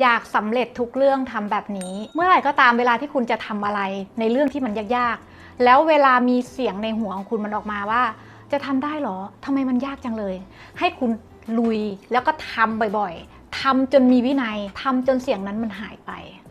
อยากสำเร็จทุกเรื่องทำแบบนี้ เมื่อไหร่ก็ตามเวลาที่คุณจะทำอะไรในเรื่องที่มันยากๆ แล้วเวลามีเสียงในหัวของคุณมันออกมาว่า จะทำได้หรอทำไมมันยากจังเลย ให้คุณลุยแล้วก็ทำบ่อยๆทำจนมีวินัยทำจนเสียงนั้นมันหายไป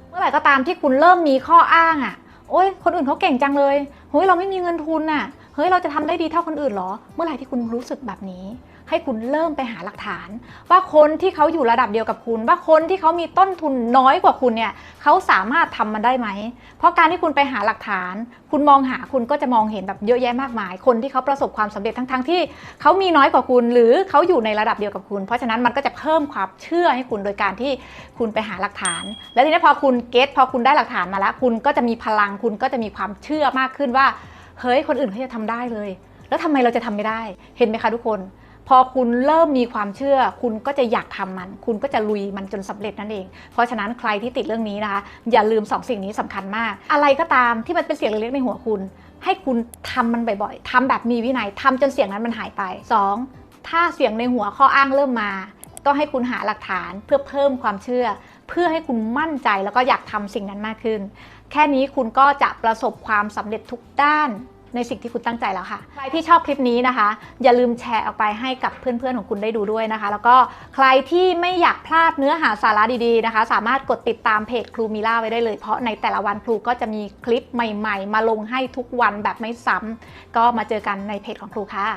เมื่อไหร่ก็ตามที่คุณเริ่มมีข้ออ้างอะโอ๊ยคนอื่นเขาเก่งจังเลยเฮ้ยเราไม่มีเงินทุนน่ะ เฮ้ยเราจะทำได้ดีเท่าคนอื่นเหรอ เมื่อไหร่ที่คุณรู้สึกแบบนี้ ให้คุณเริ่มไปหาหลักฐาน ว่าคนที่เขาอยู่ระดับเดียวกับคุณ ว่าคนที่เขามีต้นทุนน้อยกว่าคุณเนี่ยเขาสามารถทำมันได้ไหม เพราะการที่คุณไปหาหลักฐาน คุณมองหาคุณก็จะมองเห็นแบบเยอะแยะมากมาย คนที่เขาประสบความสำเร็จทั้งๆที่เขามีน้อยกว่าคุณ หรือเขาอยู่ในระดับเดียวกับคุณ เพราะฉะนั้นมันก็จะเพิ่มความเชื่อให้คุณโดยการที่คุณไปหาหลักฐาน แล้วทีนี้พอคุณเก็ตพอคุณได้หลักฐานมาแล้ว คุณก็จะมีพลังคุณก็จะมีความเชื่อมากขึ้นว่า เฮ้ยคนอื่นเขาจะทำได้เลย แล้วทำไมเราจะทำไม่ได้ เห็นไหมคะทุกคน พอคุณเริ่มมีความเชื่อ คุณก็จะอยากทำมัน คุณก็จะลุยมันจนสำเร็จนั่นเอง เพราะฉะนั้นใครที่ติดเรื่องนี้นะคะ อย่าลืมสองสิ่งนี้สำคัญมาก อะไรก็ตามที่มันเป็นเสียงเล็กๆในหัวคุณ ให้คุณทำมันบ่อยๆทำแบบมีวินัยทำจนเสียงนั้นมันหายไปสองถ้าเสียงในหัวข้ออ้างเริ่มมา ก็ให้คุณหาหลักฐานเพื่อเพิ่มความเชื่อ เพื่อให้คุณมั่นใจแล้วก็อยากทำสิ่งนั้นมากขึ้น แค่นี้คุณก็จะประสบความสำเร็จทุกด้านในสิ่งที่คุณตั้งใจแล้วค่ะ ใครที่ชอบคลิปนี้นะคะ อย่าลืมแชร์ออกไปให้กับเพื่อนๆของคุณได้ดูด้วยนะคะ แล้วก็ใครที่ไม่อยากพลาดเนื้อหาสาระดีๆนะคะ สามารถกดติดตามเพจครูมิล่าไว้ได้เลย เพราะในแต่ละวันครูก็จะมีคลิปใหม่ ๆ มาลงให้ทุกวันแบบไม่ซ้ำก็มาเจอกันในเพจของครูค่ะ